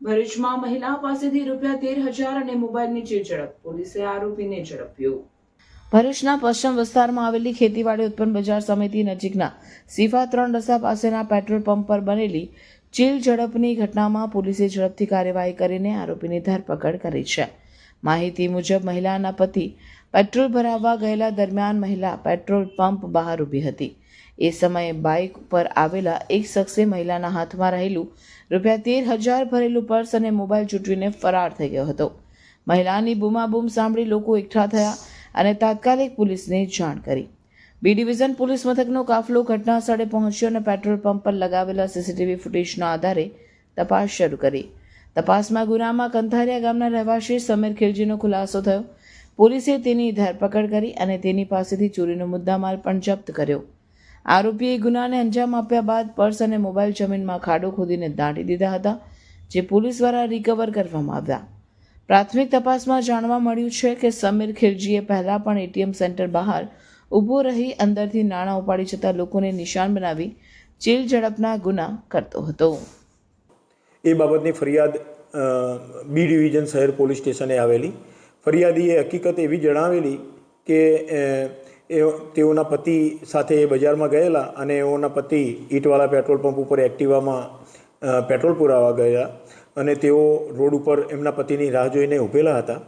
ભરૂચમાં મહિલા પાસેથી રૂપિયા તેર હજાર અને મોબાઈલની ઝડપ. પોલીસે આરોપીને ઝડપ્યો. ભરૂચના પશ્ચિમ વિસ્તારમાં આવેલી ખેતીવાડી ઉત્પન્ન બજાર સમિતિ નજીકના સીફા ત્રણ રસ્તા પાસેના પેટ્રોલ પંપ પર બનેલી ચીલ ઝડપની ઘટનામાં પોલીસે ઝડપથી કાર્યવાહી કરીને આરોપીની ધરપકડ કરી છે. માહિતી મુજબ મહિલાના પતિ પેટ્રોલ ભરાવવા ગયેલા દરમિયાન મહિલા પેટ્રોલ પંપ બહાર ઊભી હતી. એ સમયે બાઇક પર આવેલા એક શખ્સે મહિલાના હાથમાં રહેલું રૂપિયા તેર હજાર ભરેલું પર્સ અને મોબાઈલ ચૂંટવીને ફરાર થઈ ગયો હતો. મહિલાની બૂમાબૂમ સાંભળી લોકો એકઠા થયા અને તાત્કાલિક પોલીસને જાણ કરી. બી ડિવિઝન પોલીસ મથકનો કાફલો ઘટના સ્થળે પહોંચ્યો અને પેટ્રોલ પંપ પર લગાવેલા સીસીટીવી ફૂટેજના આધારે તપાસ શરૂ કરી. તપાસમાં ગુનામાં કંથારિયા ગામના રહેવાસી સમીર ખિલજીનો ખુલાસો થયો. પોલીસે તેની ધરપકડ કરી અને તેની પાસેથી ચોરીનો મુદ્દામાલ પણ જપ્ત કર્યો. આરોપીએ ગુનાને અંજામ આપ્યા બાદ પર્સ અને મોબાઈલ જમીનમાં ખાડો ખોદીને દાટી દીધા હતા, જે પોલીસ દ્વારા રિકવર કરવામાં આવ્યા. પ્રાથમિક તપાસમાં જાણવા મળ્યું છે કે સમીર ખિલજીએ પહેલાં પણ એટીએમ સેન્ટર બહાર ઊભો રહી અંદરથી નાણાં ઉપાડી જતા લોકોને નિશાન બનાવી ચીલ ઝડપના ગુના કરતો હતો. એ બાબતની ફરિયાદ બી ડિવિઝન શહેર પોલીસ સ્ટેશને આવેલી. ફરિયાદીએ હકીકત એવી જણાવેલી કે એ તેઓના પતિ સાથે એ બજારમાં ગયેલા અને એઓના પતિ ઈંટવાળા પેટ્રોલ પંપ ઉપર એક્ટિવામાં પેટ્રોલ પુરાવા ગયા અને તેઓ રોડ ઉપર એમના પતિની રાહ જોઈને ઊભેલા હતા.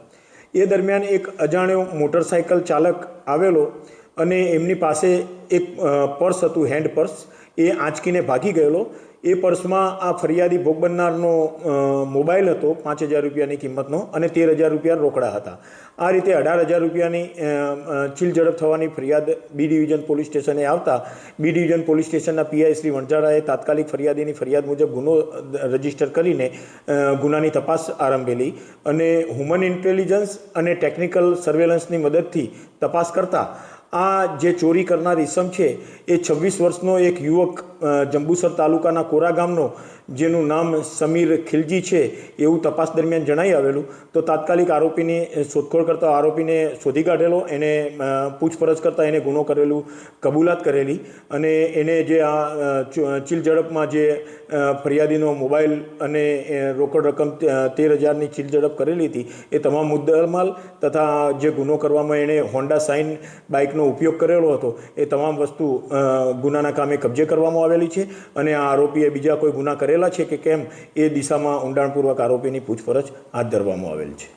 એ દરમિયાન એક અજાણ્યો મોટરસાયકલ ચાલક આવેલો અને એમની પાસે એક પર્સ હતું, હેન્ડ પર્સ. એ આંચકીને ભાગી ગયેલો. એ પર્સમાં આ ફરિયાદી ભોગ બનનારનો મોબાઈલ હતો, પાંચ હજાર રૂપિયાની કિંમતનો અને તેર હજાર રૂપિયા રોકડા હતા. આ રીતે અઢાર હજાર રૂપિયાની ચીલ ઝડપ થવાની ફરિયાદ બી ડિવિઝન પોલીસ સ્ટેશને આવતા, બી ડિવિઝન પોલીસ સ્ટેશનના પીઆઈ શ્રી વણઝારાએ તાત્કાલિક ફરિયાદીની ફરિયાદ મુજબ ગુનો રજિસ્ટર કરીને ગુનાની તપાસ આરંભેલી અને હ્યુમન ઇન્ટેલિજન્સ અને ટેકનિકલ સર્વેલન્સની મદદથી તપાસ કરતા આ જે ચોરી કરનાર ઈસમ છે એ છવ્વીસ વર્ષનો એક યુવક જંબુસર તાલુકાના કોરા ગામનો, જેનું નામ સમીર ખિલજી છે, એવું તપાસ દરમિયાન જણાઈ આવેલું. તો તાત્કાલિક આરોપીની શોધખોળ કરતા આરોપીને શોધી કાઢેલો, એને પૂછપરછ કરતાં એને ગુનો કરેલું કબૂલાત કરેલી. અને એને જે આ ચીલ ઝડપમાં જે ફરિયાદીનો મોબાઈલ અને રોકડ રકમ તેર હજારની ચીલ ઝડપ કરેલી હતી, એ તમામ મુદ્દામાલ તથા જે ગુનો કરવામાં એણે હોન્ડા સાઇન બાઇકનો ઉપયોગ કરેલો હતો, એ તમામ વસ્તુ ગુનાના કામે કબજે કરવામાં આવેલી છે અને આ આરોપીએ બીજા કોઈ ગુના કરેલા છે કે કેમ એ દિશામાં ઊંડાણપૂર્વક આરોપીની પૂછપરછ હાથ ધરવામાં આવેલ છે.